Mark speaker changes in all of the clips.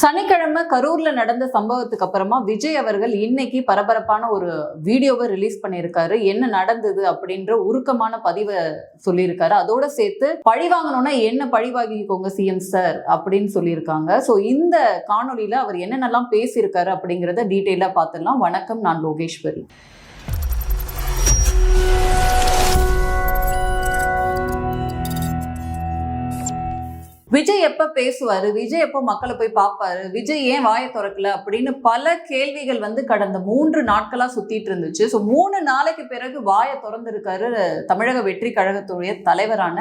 Speaker 1: சனிக்கிழமை கரூர்ல நடந்த சம்பவத்துக்கு அப்புறமா விஜய் அவர்கள் இன்னைக்கு பரபரப்பான ஒரு வீடியோவை ரிலீஸ் பண்ணியிருக்காரு. என்ன நடந்தது அப்படின்ற உருக்கமான பதிவை சொல்லியிருக்காரு. அதோட சேர்த்து பழி வாங்கணும்னா என்ன பழி வாங்கிக்கோங்க சிஎம் சார் அப்படின்னு சொல்லியிருக்காங்க. ஸோ இந்த காணொலியில அவர் என்னென்னலாம் பேசியிருக்காரு அப்படிங்கிறத டீட்டெயிலாக பார்த்துடலாம். வணக்கம் நான் லோகேஸ்வரி. விஜய் எப்ப பேசுவாரு? விஜய் எப்போ மக்களை போய் பார்ப்பாரு? விஜய் ஏன் வாயை திறக்கல? அப்படின்னு பல கேள்விகள் வந்து கடந்த மூன்று நாட்களா சுத்திட்டு இருந்துச்சு. ஸோ மூணு நாளைக்கு பிறகு வாயை திறந்திருக்காரு தமிழக வெற்றி கழகத்துடைய தலைவரான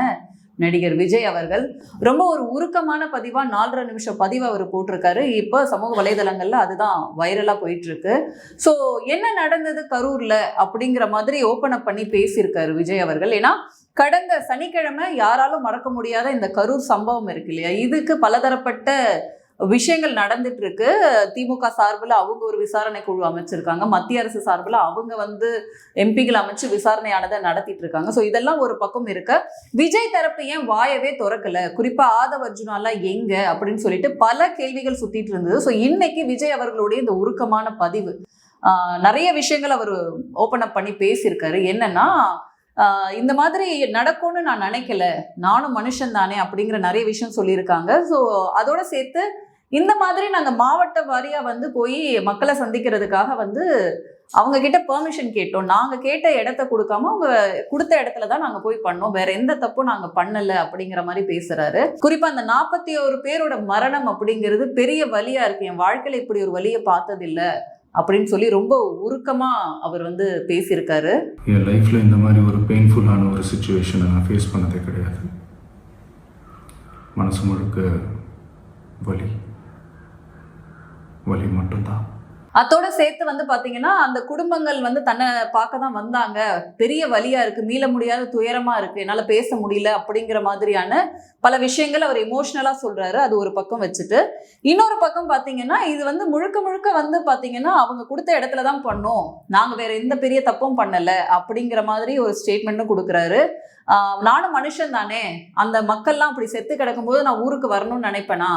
Speaker 1: நடிகர் விஜய் அவர்கள். ரொம்ப ஒரு உருக்கமான பதிவாக நாலரை நிமிஷம் பதிவு அவர் போட்டிருக்காரு. இப்போ சமூக வலைதளங்களில் அதுதான் வைரலாக போயிட்டுருக்கு. ஸோ என்ன நடந்தது கரூரில் அப்படிங்கிற மாதிரி ஓப்பன் அப் பண்ணி பேசியிருக்காரு விஜய் அவர்கள். ஏன்னா கடந்த சனிக்கிழமை யாராலும் மறக்க முடியாத இந்த கரூர் சம்பவம் இருக்கு இல்லையா? இதுக்கு பலதரப்பட்ட விஷயங்கள் நடந்துட்டு இருக்கு திமுக சார்பில் அவங்க ஒரு விசாரணை குழு அமைச்சிருக்காங்க. மத்திய அரசு சார்பில் அவங்க வந்து எம்பிகள் அமைச்சு விசாரணையானதை நடத்திட்டு இருக்காங்க ஸோ இதெல்லாம் ஒரு பக்கம் இருக்க. விஜய் தரப்பு ஏன் வாயவே திறக்கல? குறிப்பா ஆதவ அர்ஜுனாலாம் எங்க? அப்படின்னு சொல்லிட்டு பல கேள்விகள் சுத்திட்டு இருந்தது. ஸோ இன்னைக்கு விஜய் அவர்களுடைய இந்த உருக்கமான பதிவு நிறைய விஷயங்கள் அவர் ஓப்பன் அப் பண்ணி பேசியிருக்காரு. என்னன்னா இந்த மாதிரி நடக்கும்னு நான் நினைக்கல. நானும் மனுஷன் தானே அப்படிங்கிற நிறைய விஷயம் சொல்லியிருக்காங்க. ஸோ அதோட சேர்த்து இந்த மாதிரி நாங்கள் மாவட்ட வாரியாக வந்து போய் மக்களை சந்திக்கிறதுக்காக வந்து அவங்க கிட்ட பெர்மிஷன் கேட்டோம். நாங்கள் கேட்ட இடத்த கொடுக்காம அவங்க கொடுத்த இடத்துல தான் நாங்கள் போய் பண்ணோம். வேற எந்த தப்பும் நாங்கள் பண்ணல அப்படிங்கிற மாதிரி பேசுறாரு. குறிப்பாக அந்த நாற்பத்தி ஒரு பேரோட மரணம் அப்படிங்கிறது பெரிய வழியா இருக்கு. என் வாழ்க்கையில இப்படி ஒரு வழியை பார்த்ததில்ல அப்படின்னு சொல்லி ரொம்ப உருக்கமா அவர் வந்து பேசியிருக்காரு.
Speaker 2: என் லைஃப்ல இந்த மாதிரி ஒரு பெயின்ஃபுல்லான ஒரு சுச்சுவேஷனை நான் ஃபேஸ் பண்ணதே கிடையாது. மனசு முழுக்க வலி. வழி மட்டும்தான்.
Speaker 1: அதோட சேர்த்து வந்து பாத்தீங்கன்னா அந்த குடும்பங்கள் வந்து தன்னை பார்க்க தான் வந்தாங்க. பெரிய வலியா இருக்கு மீள முடியாத துயரமா இருக்கு என்னால பேச முடியல அப்படிங்கிற மாதிரியான பல விஷயங்கள் அவர் எமோஷ்னலாக சொல்றாரு. அது ஒரு பக்கம் வச்சுட்டு. இன்னொரு பக்கம் பாத்தீங்கன்னா இது வந்து முழுக்க முழுக்க வந்து பாத்தீங்கன்னா அவங்க கொடுத்த இடத்துல தான் பண்ணோம். நாங்க வேற எந்த பெரிய தப்பும் பண்ணல அப்படிங்கிற மாதிரி ஒரு ஸ்டேட்மெண்ட்டும் கொடுக்குறாரு. ஆஹ் நானும் மனுஷன் தானே. அந்த மக்கள்லாம் அப்படி செத்து கிடக்கும்போது நான் ஊருக்கு வரணும்னு நினைப்பேனா?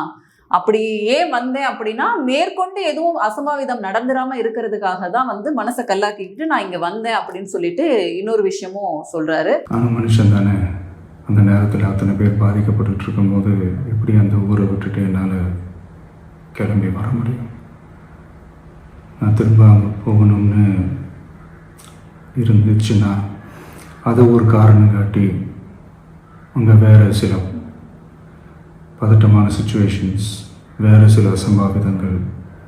Speaker 1: அப்படி ஏன் வந்தேன் அப்படின்னா மேற்கொண்டு எதுவும் அசம்பாவிதம் நடந்துராம இருக்கிறதுக்காக தான் வந்து மனசை கல்லாக்கிக்கிட்டு நான் இங்க வந்தேன் அப்படின்னு சொல்லிட்டு இன்னொரு விஷயமும் சொல்றாரு.
Speaker 2: நானும் மனுஷன் தானே. அந்த நேரத்தில் அத்தனை பேர் பாதிக்கப்பட்டுட்டு இருக்கும்போது எப்படி அந்த ஊரை விட்டுட்டு என்னால் கிளம்பி வர முடியும்? நான் திரும்ப அங்கே போகணும்னு இருந்துச்சுன்னா அதை ஒரு காரணம் காட்டி அங்கே வேறு சில பதட்டமான சுச்சுவேஷன்ஸ் வேறு சில அசம்பாவிதங்கள்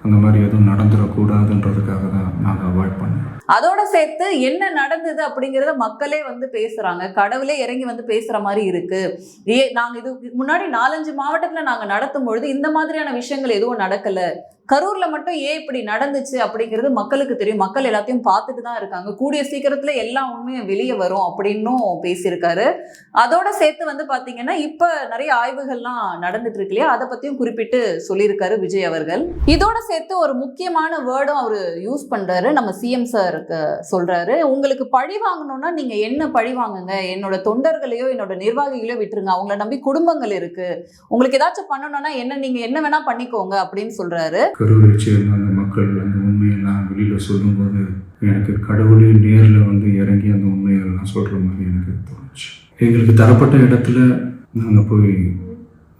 Speaker 2: அந்த மாதிரி எதுவும் நடந்துடக்கூடாதுன்றதுக்காக தான் நாங்கள் அவாய்ட் பண்ணோம்.
Speaker 1: அதோட சேர்த்து என்ன நடந்தது அப்படிங்கிறத மக்களே வந்து பேசுறாங்க. கடவுளே இறங்கி வந்து பேசுற மாதிரி இருக்கு. ஏ நாங்கள் இது முன்னாடி நாலஞ்சு மாவட்டத்தில் நாங்கள் நடத்தும் பொழுது இந்த மாதிரியான விஷயங்கள் எதுவும் நடக்கல. கரூர்ல மட்டும் ஏன் இப்படி நடந்துச்சு அப்படிங்கிறது மக்களுக்கு தெரியும். மக்கள் எல்லாத்தையும் பார்த்துட்டு தான் இருக்காங்க. கூடிய சீக்கிரத்துல எல்லா உண்மையும் வெளியே வரும் அப்படின்னும் பேசியிருக்காரு. அதோட சேர்த்து வந்து பாத்தீங்கன்னா இப்ப நிறைய ஆய்வுகள்லாம் நடந்துட்டு இருக்கு இல்லையா? அதை பத்தியும் குறிப்பிட்டு சொல்லியிருக்காரு விஜய் அவர்கள். இதோட சேர்த்து ஒரு முக்கியமான வேர்டும் அவர் யூஸ் பண்றாரு. நம்ம சிஎம் சாருக்கு சொல்றாரு. உங்களுக்கு பழி வாங்கணும்னா நீங்க என்ன பழி வாங்குங்க? என்னோட தொண்டர்களையோ என்னோட நிர்வாகிகளையோ விட்டுருங்க. அவங்கள நம்பி குடும்பங்கள் இருக்கு. உங்களுக்கு ஏதாச்சும் பண்ணணும்னா என்ன நீங்க என்ன வேணா பண்ணிக்கோங்க அப்படின்னு சொல்றாரு.
Speaker 2: கரூரை சேர்ந்த அந்த மக்கள் அந்த உண்மையெல்லாம் வெளியில் சொல்லும்போது எனக்கு கடவுளே நேரில் வந்து இறங்கி அந்த உண்மைகள்லாம் சொல்கிற மாதிரி எனக்கு தோணுச்சு. எங்களுக்கு தரப்பட்ட இடத்துல நாங்கள் போய்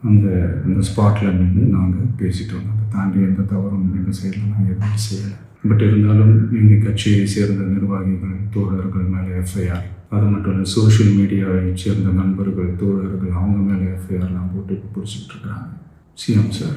Speaker 2: அந்த அந்த ஸ்பாட்டில் நின்று நாங்கள் பேசிட்டு வந்தோம் அதை தாண்டி எந்த தவறும் எங்கள் சைடில் நாங்கள் எதுவும் செய்யலை. பட் இருந்தாலும் எங்கள் கட்சியை சேர்ந்த நிர்வாகிகள் தோழர்கள் மேலே எஃப்ஐஆர் அது மட்டும் இல்லை சோஷியல் மீடியாவை சேர்ந்த நண்பர்கள் தோழர்கள் அவங்க மேலே எஃப்ஐஆர்லாம் போட்டு பிடிச்சிட்டு இருக்கிறாங்க. சிஎம் சார்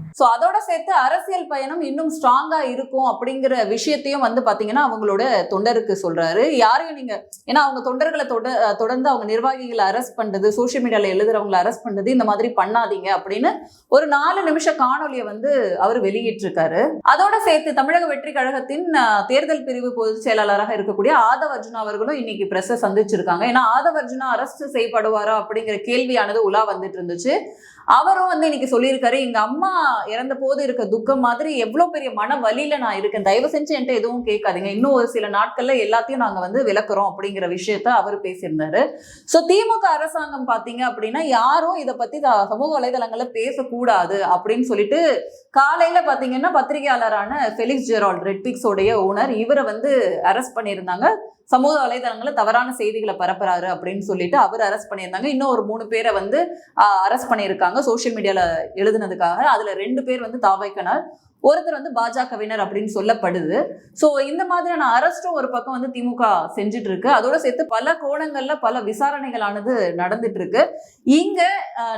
Speaker 1: ஸோ அதோட சேர்த்து அரசியல் பயணம் இன்னும் ஸ்ட்ராங்கா இருக்கும் அப்படிங்கிற விஷயத்தையும் வந்து பாத்தீங்கன்னா அவங்களோட தொண்டருக்கு சொல்றாரு. யாரையும் நீங்க ஏன்னா அவங்க தொண்டர்களை தொட தொடர்ந்து அவங்க நிர்வாகிகளை அரெஸ்ட் பண்றது சோஷியல் மீடியால எழுதுறவங்களை அரெஸ்ட் பண்றது இந்த மாதிரி பண்ணாதீங்க அப்படின்னு ஒரு நாலு நிமிஷ காணொலியை வந்து அவர் வெளியிட்டிருக்காரு. அதோட சேர்த்து தமிழக வெற்றி கழகத்தின் தேர்தல் பிரிவு பொதுச் செயலாளராக இருக்கக்கூடிய ஆதவ் அர்ஜுனா அவர்களும் இன்னைக்கு பிரஸ்ஸை சந்திச்சிருக்காங்க. ஏன்னா ஆதவ் அர்ஜுனா அரெஸ்ட் செய்யப்படுவாரா அப்படிங்கிற கேள்வியானது உலா வந்துட்டு இருந்துச்சு. அவரும் வந்து இன்னைக்கு சொல்லியிருக்காரு எங்க அம்மா இறந்த போது இருக்க துக்கம் மாதிரி எவ்வளவு பெரிய மன வலியில நான் இருக்கேன். தயவு செஞ்சு என்கிட்ட எதுவும் கேட்காதீங்க. இன்னும் ஒரு சில நாட்கள்ல எல்லாத்தையும் நாங்க வந்து விளக்குறோம் அப்படிங்கிற விஷயத்த அவர் பேசியிருந்தாரு. சோ திமுக அரசாங்கம் பாத்தீங்க அப்படின்னா யாரும் இதை பத்தி சமூக வலைதளங்கள்ல பேசக்கூடாது அப்படின்னு சொல்லிட்டு காலையில பாத்தீங்கன்னா பத்திரிகையாளரான ஃபெலிக்ஸ் ஜெரால்ட் ரெட்பிக்ஸோடைய ஓனர் இவரை வந்து அரெஸ்ட் பண்ணியிருந்தாங்க. சமூக வலைதளங்களில் தவறான செய்திகளை பரப்புறாரு அப்படின்னு சொல்லிட்டு அவர் அரெஸ்ட் பண்ணியிருந்தாங்க. இன்னும் ஒரு மூணு பேரை வந்து அரெஸ்ட் பண்ணியிருக்காங்க. சோசியல் மீடியால எழுதுனதுக்காக. அதுல ரெண்டு பேர் வந்து தாவைக்கனர். ஒருத்தர் வந்து பாஜகவினர் அப்படின்னு சொல்லப்படுது. ஸோ இந்த மாதிரியான அரஸ்டும் ஒரு பக்கம் வந்து திமுக செஞ்சுட்டு இருக்கு அதோட சேர்த்து பல கோணங்கள்ல பல விசாரணைகளானது நடந்துட்டு இருக்கு இங்க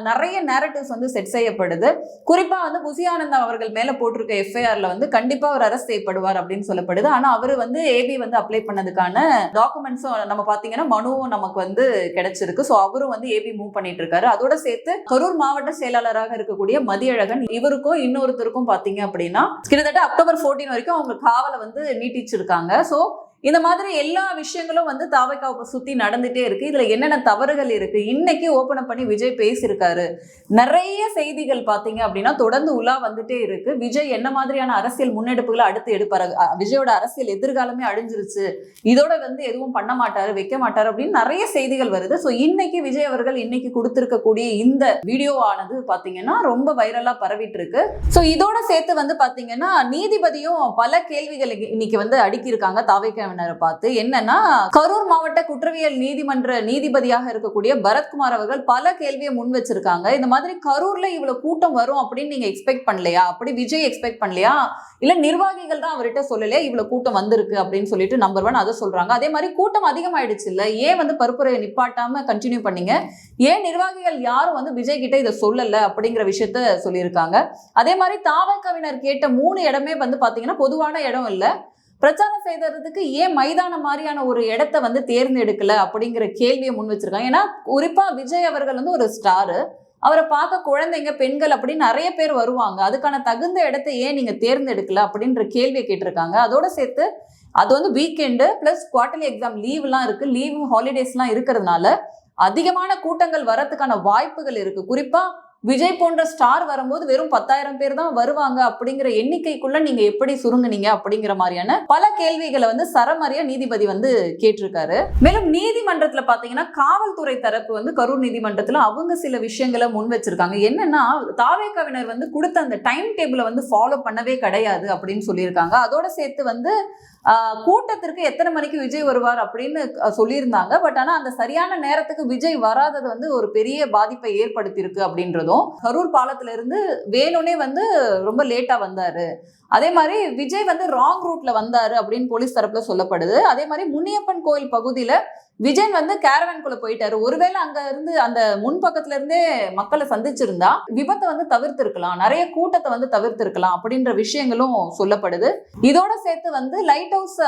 Speaker 1: நிறைய நேரட்டிவ்ஸ் வந்து செட் செய்யப்படுது. குறிப்பா வந்து புசி அவர்கள் மேல போட்டிருக்க எஃப்ஐஆர்ல வந்து கண்டிப்பா அவர் அரெஸ்ட் செய்யப்படுவார் அப்படின்னு சொல்லப்படுது. ஆனா அவர் வந்து ஏபி வந்து அப்ளை பண்ணதுக்கான டாக்குமெண்ட்ஸும் நம்ம பாத்தீங்கன்னா மனுவும் நமக்கு வந்து கிடைச்சிருக்கு. ஸோ அவரும் வந்து ஏபி மூவ் பண்ணிட்டு இருக்காரு அதோட சேர்த்து கரூர் மாவட்ட செயலாளராக இருக்கக்கூடிய மதியழகன் இவருக்கும் இன்னொருத்தருக்கும் பாத்தீங்க அப்படின்னா கிட்டத்தட்ட அக்டோபர் 14 வரைக்கும் அவங்க காவலை வந்து நீட்டிச்சிருக்காங்க. ஸோ இந்த மாதிரி எல்லா விஷயங்களும் வந்து தாவைக்காவை சுத்தி நடந்துட்டே இருக்கு. இதுல என்னென்ன தவறுகள் இருக்கு? இன்னைக்கு ஓபன் அப் பண்ணி விஜய் பேசியிருக்காரு. நிறைய செய்திகள் பாத்தீங்க அப்படின்னா தொடர்ந்து உலா வந்துட்டே இருக்கு. விஜய் என்ன மாதிரியான அரசியல் முன்னெடுப்புகளை அடுத்து எடுப்பாரு? விஜயோட அரசியல் எதிர்காலமே அழிஞ்சிருச்சு. இதோட வந்து எதுவும் பண்ண மாட்டாரு வைக்க மாட்டாரு அப்படின்னு நிறைய செய்திகள் வருது. ஸோ இன்னைக்கு விஜய் அவர்கள் இன்னைக்கு கொடுத்திருக்கக்கூடிய இந்த வீடியோ ஆனது பாத்தீங்கன்னா ரொம்ப வைரலா பரவிட்டு இருக்கு. ஸோ இதோட சேர்த்து வந்து பாத்தீங்கன்னா நீதிபதியும் பல கேள்விகள் இன்னைக்கு- வந்து அடுக்கியிருக்காங்க தாவைக்காவினரை பார்த்து என்னன்னா கரூர் மாவட்ட குற்றவியல் நீதிமன்ற நீதிபதியாக இருக்கக்கூடிய பரத்குமார் அவர்கள் பல கேள்வியை முன் வச்சிருக்காங்க. இந்த மாதிரி கரூர்ல இவ்வளவு கூட்டம் வரும் அப்படின்னு நீங்க எக்ஸ்பெக்ட் பண்ணலையா? அப்படி விஜய் எக்ஸ்பெக்ட் பண்ணலையா? இல்ல நிர்வாகிகள் தான் அவர்கிட்ட சொல்லலையா? இவ்வளவு கூட்டம் வந்திருக்கு அப்படின்னு சொல்லிட்டு நம்பர் ஒன் அதை சொல்றாங்க. அதே மாதிரி கூட்டம் அதிகமாயிடுச்சு இல்ல? ஏன் வந்து பருப்புரையை நிப்பாட்டாம கண்டினியூ பண்ணீங்க? ஏன் நிர்வாகிகள் யாரும் வந்து விஜய் கிட்ட இதை சொல்லல? அப்படிங்கிற விஷயத்த சொல்லியிருக்காங்க. அதே மாதிரி தாவக்கவினர் கேட்ட மூணு இடமே வந்து பாத்தீங்கன்னா பொதுவான இடம் இல்லை. பிரச்சாரம் செய்ததுக்கு ஏன் மைதானம் மாதிரியான ஒரு இடத்த வந்து தேர்ந்தெடுக்கல அப்படிங்கிற கேள்வியை முன் வச்சிருக்காங்க. ஏன்னா குறிப்பா விஜய் அவர்கள் வந்து ஒரு ஸ்டாரு அவரை பார்க்க குழந்தைங்க பெண்கள் அப்படின்னு நிறைய பேர் வருவாங்க. அதுக்கான தகுந்த இடத்த ஏன் நீங்க தேர்ந்தெடுக்கல அப்படின்ற கேள்வியை கேட்டிருக்காங்க. அதோட சேர்த்து அது வந்து வீக்கெண்டு ப்ளஸ் குவார்டர்லி எக்ஸாம் லீவ்லாம் இருக்கு. லீவ் ஹாலிடேஸ்லாம் இருக்கிறதுனால அதிகமான கூட்டங்கள் வரத்துக்கான வாய்ப்புகள் இருக்கு. குறிப்பா விஜய் போன்ற ஸ்டார் வரும்போது வெறும் பத்தாயிரம் பேர் தான் வருவாங்க அப்படிங்கிற எண்ணிக்கைக்குள்ள நீங்க எப்படி சுருங்குனீங்க அப்படிங்கிற மாதிரியான பல கேள்விகளை வந்து சரமாரியா நீதிபதி வந்து கேட்டிருக்காரு. மேலும் நீதிமன்றத்துல பாத்தீங்கன்னா காவல்துறை தரப்பு வந்து கரூர் நீதிமன்றத்துல அவங்க சில விஷயங்களை முன் வச்சிருக்காங்க. என்னன்னா தாவேக்கவினர் வந்து கொடுத்த அந்த டைம் டேபிளை வந்து ஃபாலோ பண்ணவே கிடையாது அப்படின்னு சொல்லியிருக்காங்க. அதோட சேர்த்து வந்து கூட்டத்திற்கு எத்தனை மணிக்கு விஜய் வருவார் அப்படின்னு சொல்லியிருந்தாங்க. பட் ஆனா அந்த சரியான நேரத்துக்கு விஜய் வராதது வந்து ஒரு பெரிய பாதிப்பை ஏற்படுத்தியிருக்கு அப்படின்றதும் கரூர் பாலத்துல இருந்து வேணும்னே வந்து ரொம்ப லேட்டா வந்தாரு. அதே மாதிரி விஜய் வந்து ராங் ரூட்ல வந்தாரு அப்படின்னு போலீஸ் தரப்புல சொல்லப்படுது. அதே மாதிரி முனியப்பன் கோயில் பகுதியில விஜய் வந்து கேரவன்குள்ள போயிட்டாரு. ஒருவேளை அங்க இருந்து அந்த முன்பக்கத்துல இருந்தே மக்களை சந்திச்சிருந்தா விபத்தை வந்து தவிர்த்திருக்கலாம். நிறைய கூட்டத்தை வந்து தவிர்த்திருக்கலாம் அப்படின்ற விஷயங்களும் சொல்லப்படுது. இதோட சேர்த்து வந்து லைட் ஹவுஸ்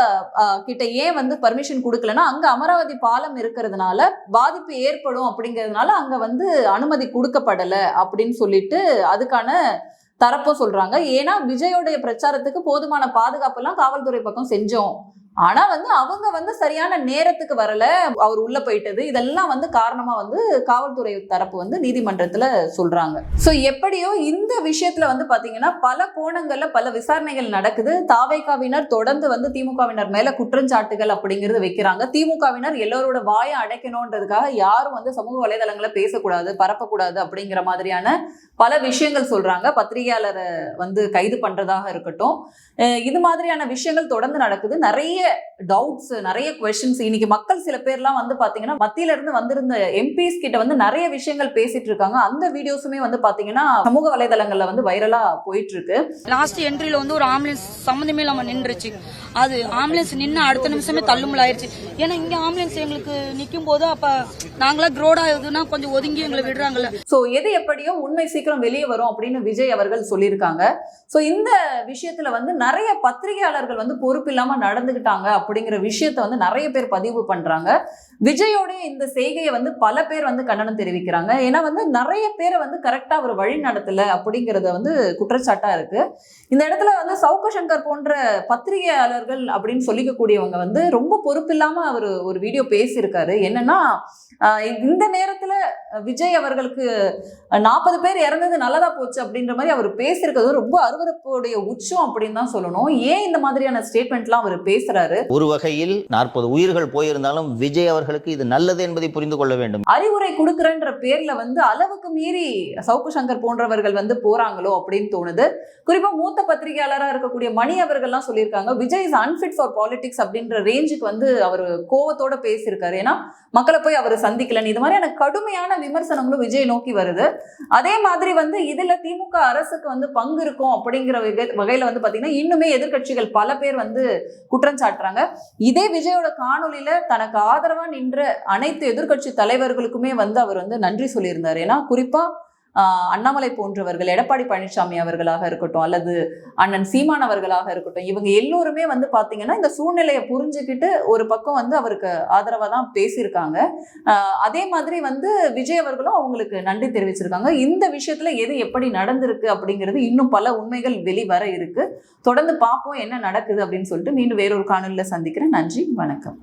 Speaker 1: கிட்ட ஏன் வந்து பர்மிஷன் கொடுக்கலன்னா அங்க அமராவதி பாலம் இருக்கிறதுனால பாதிப்பு ஏற்படும் அப்படிங்கிறதுனால அங்க வந்து அனுமதி கொடுக்கப்படல அப்படின்னு சொல்லிட்டு அதுக்கான தரப்பும் சொல்றாங்க. ஏன்னா விஜயோடைய பிரச்சாரத்துக்கு போதுமான பாதுகாப்பு எல்லாம் காவல்துறை பக்கம் செஞ்சோம். ஆனா வந்து அவங்க வந்து சரியான நேரத்துக்கு வரல. அவர் உள்ள போயிட்டது. இதெல்லாம் வந்து காரணமா வந்து காவல்துறை தரப்பு வந்து நீதிமன்றத்துல சொல்றாங்க. சோ எப்படியோ இந்த விஷயத்துல வந்து பாத்தீங்கன்னா பல கோணங்கள்ல பல விசாரணைகள் நடக்குது. தாவைக்காவினர் தொடர்ந்து வந்து திமுகவினர் மேல குற்றச்சாட்டுகள் அப்படிங்கறது வைக்கிறாங்க. திமுகவினர் எல்லோரோட வாயை அடைக்கணுன்றதுக்காக யாரும் வந்து சமூக வலைதளங்களை பேசக்கூடாது பரப்பக்கூடாது அப்படிங்கிற மாதிரியான பல விஷயங்கள் சொல்றாங்க. பத்திரிகையாளரை வந்து கைது பண்றதாக இருக்கட்டும். இது மாதிரியான விஷயங்கள் தொடர்ந்து நடக்குது. நிறைய டவுட்ஸ் நிறைய கொஸ்டின்ஸ் இன்னைக்கு மக்கள் சில பேர்லாம் வந்து பாத்தீங்கன்னா மத்தியில இருந்து வந்திருந்த எம்பிஸ் கிட்ட வந்து நிறைய விஷயங்கள் பேசிட்டு இருக்காங்க. அந்த வீடியோஸுமே வந்து பாத்தீங்கன்னா சமூக வலைதளங்கள்ல வந்து வைரலா போயிட்டு இருக்கு
Speaker 3: லாஸ்ட் என்ட்ரில வந்து ஒரு ஆம்புலன்ஸ் சம்மந்தமே இல்லாம நின்றுச்சு. அது ஆம்புலன்ஸ் நின்று அடுத்த நிமிஷமே தள்ளுமுள்ள ஆயிருச்சு. ஏன்னா இங்க ஆம்புலன்ஸ் எங்களுக்கு நிக்கும் போது அப்ப நாங்களா க்ரோட் ஆகுதுன்னா கொஞ்சம் ஒதுங்கி எங்களை விடுறாங்கல்ல.
Speaker 1: சோ எது எப்படியோ உண்மை சீக்கிரம் வெளியே வரும் அப்படின்னு விஜய் அவர்கள் சொல்லியிருக்காங்க. சோ இந்த விஷயத்துல வந்து நிறைய பத்திரிகையாளர்கள் வந்து பொறுப்பு இல்லாம பண்ணுறாங்க அப்படிங்கிற விஷயத்த வந்து நிறைய பேர் பதிவு பண்றாங்க. விஜயோடைய இந்த செய்கையை வந்து பல பேர் வந்து கண்டனம் தெரிவிக்கிறாங்க. ஏன்னா வந்து நிறைய பேரை வந்து கரெக்டா அவர் வழி நடத்தல அப்படிங்கிறத வந்து குற்றச்சாட்டா இருக்கு. இந்த இடத்துல வந்து சவுக்க சங்கர் போன்ற பத்திரிகையாளர்கள் அப்படின்னு சொல்லிக்கக்கூடியவங்க வந்து ரொம்ப பொறுப்பில்லாம அவர் ஒரு வீடியோ பேசியிருக்காரு. என்னன்னா இந்த நேரத்துல விஜய் அவர்களுக்கு நாற்பது பேர் இறந்தது நல்லதா போச்சு அப்படின்ற மாதிரி அவர் பேசியிருக்கிறது ரொம்ப அருவறுப்புடைய உச்சம் அப்படின்னு தான் சொல்லணும். ஏன் இந்த மாதிரியான ஸ்டேட்மெண்ட்லாம் அவர் பேசுறாரு?
Speaker 4: ஒரு வகையில் நாற்பது உயிர்கள் போயிருந்தாலும் விஜய் அவர் அவர்களுக்கு இது நல்லது என்பதை புரிந்து கொள்ள வேண்டும்.
Speaker 1: அறிவுரை கொடுக்கிறன்ற பேர்ல வந்து அளவுக்கு மீறி சவுக்கு சங்கர் போன்றவர்கள் வந்து போறாங்களோ அப்படின்னு தோணுது. குறிப்பா மூத்த பத்திரிகையாளரா இருக்கக்கூடிய மணி அவர்கள்லாம் சொல்லியிருக்காங்க Vijay is unfit for politics அப்படின்ற ரேஞ்சுக்கு வந்து அவர் கோவத்தோட பேசியிருக்காரு. ஏன்னா மக்களை போய் அவர் சந்திக்கலன்னு. இது மாதிரியான கடுமையான விமர்சனங்களும் விஜய் நோக்கி வருது. அதே மாதிரி வந்து இதுல திமுக அரசுக்கு வந்து பங்கு இருக்கும் அப்படிங்கிற வகை- வகையில வந்து பாத்தீங்கன்னா இன்னுமே எதிர்க்கட்சிகள் பல பேர் வந்து குற்றம் சாட்டுறாங்க. இதே விஜயோட காணொலியில தனக்கு ஆதரவா நின்ற அனைத்து எதிர்க்கட்சி தலைவர்களுக்குமே வந்து அவர் வந்து நன்றி சொல்லியிருந்தார். ஏன்னா குறிப்பாக அண்ணாமலை போன்றவர்கள் எடப்பாடி பழனிசாமி அவர்களாக இருக்கட்டும் அல்லது அண்ணன் சீமான் அவர்களாக இருக்கட்டும் இவங்க எல்லோருமே வந்து பார்த்தீங்கன்னா இந்த சூழ்நிலையை புரிஞ்சுக்கிட்டு ஒரு பக்கம் வந்து அவருக்கு ஆதரவாக தான் பேசியிருக்காங்க. அதே மாதிரி வந்து விஜய் அவர்களும் அவங்களுக்கு நன்றி தெரிவிச்சிருக்காங்க. இந்த விஷயத்துல எது எப்படி நடந்திருக்கு அப்படிங்கிறது இன்னும் பல உண்மைகள் வெளிவர இருக்கு. தொடர்ந்து பார்ப்போம் என்ன நடக்குது அப்படின்னு சொல்லிட்டு மீண்டும் வேறொரு காணொலியில் சந்திக்கிறேன். நன்றி வணக்கம்.